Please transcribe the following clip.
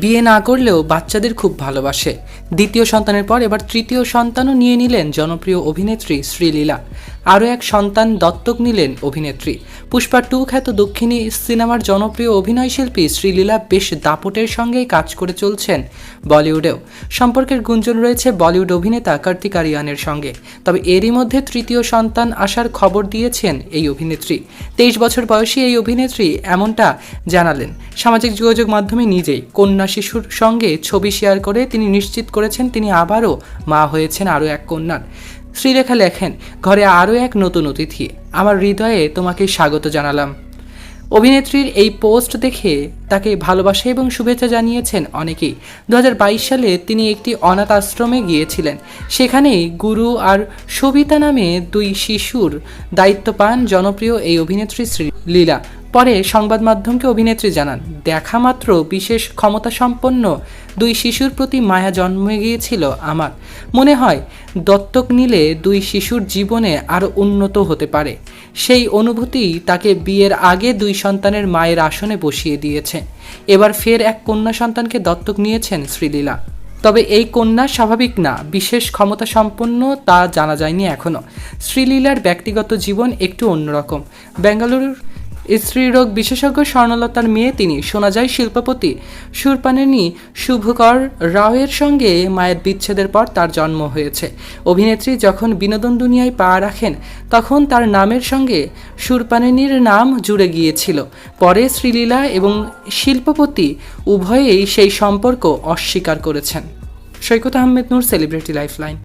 বিয়ে না করলেও বাচ্চাদের খুব ভালোবাসে। দ্বিতীয় সন্তানের পর এবার তৃতীয় সন্তানও নিয়ে নিলেন জনপ্রিয় অভিনেত্রী শ্রীলীলা। আরও এক সন্তান দত্তক নিলেন অভিনেত্রী। পুষ্পা টু খ্যাত দক্ষিণী সিনেমার জনপ্রিয় অভিনয়শিল্পী শ্রীলীলা বেশ দাপটের সঙ্গেই কাজ করে চলছেন বলিউডেও। সম্পর্কের গুঞ্জন রয়েছে বলিউড অভিনেতা কার্তিক আরিয়ানের সঙ্গে। তবে এরই মধ্যে তৃতীয় সন্তান আসার খবর দিয়েছেন এই অভিনেত্রী। তেইশ বছর বয়সী এই অভিনেত্রী এমনটা জানালেন। সামাজিক যোগাযোগ মাধ্যমে নিজেই কন্যা শিশুর সঙ্গে ছবি শেয়ার করে তিনি নিশ্চিত করেছেন তিনি আবারও মা হয়েছেন আরও এক কন্যার। শ্রীরেখা লেখেন, ঘরে আরও এক নতুন অতিথি। আমার হৃদয়ে তোমাকে স্বাগত জানালাম। অভিনেত্রীর এই পোস্ট দেখে তাকে ভালোবাসা এবং শুভেচ্ছা জানিয়েছেন অনেকেই। দু হাজার বাইশ সালে তিনি একটি অনাথ আশ্রমে গিয়েছিলেন। সেখানেই গুরু আর সবিতা নামে দুই শিশুর দায়িত্ব পান জনপ্রিয় এই অভিনেত্রী শ্রী লীলা। পরে সংবাদ মাধ্যমকে অভিনেত্রী জানান, দেখা মাত্র বিশেষ ক্ষমতা সম্পন্ন দুই শিশুর প্রতি মায়া জন্মে গিয়েছিল আমার। মনে হয় দত্তক নিলে দুই শিশুর জীবনে আরও উন্নত হতে পারে। সেই অনুভূতি তাকে বিয়ের আগে দুই সন্তানের মায়ের আসনে বসিয়ে দিয়েছে। এবার ফের এক কন্যা সন্তানকে দত্তক নিয়েছেন শ্রীলীলা। তবে এই কন্যা স্বাভাবিক না, বিশেষ ক্ষমতা সম্পন্ন তা জানা যায়নি এখনও শ্রীলীলার ব্যক্তিগত জীবন একটু অন্যরকম। বেঙ্গালুরুর স্ত্রীরোগ বিশেষজ্ঞ স্বর্ণলতার মেয়ে তিনি, শোনা যায় শিল্পপতি। সুরপানেনি শুভকর রাওয়ের সঙ্গে মায়ের বিচ্ছেদের পর তার জন্ম হয়েছে। অভিনেত্রী যখন বিনোদন দুনিয়ায় পা রাখেন, তখন তার নামের সঙ্গে সুরপানেনির নাম জুড়ে গিয়েছিল। পরে শ্রীলীলা এবং শিল্পপতি উভয়েই সেই সম্পর্ক অস্বীকার করেছেন। Saikat Ahmed Noor, celebrity lifeline.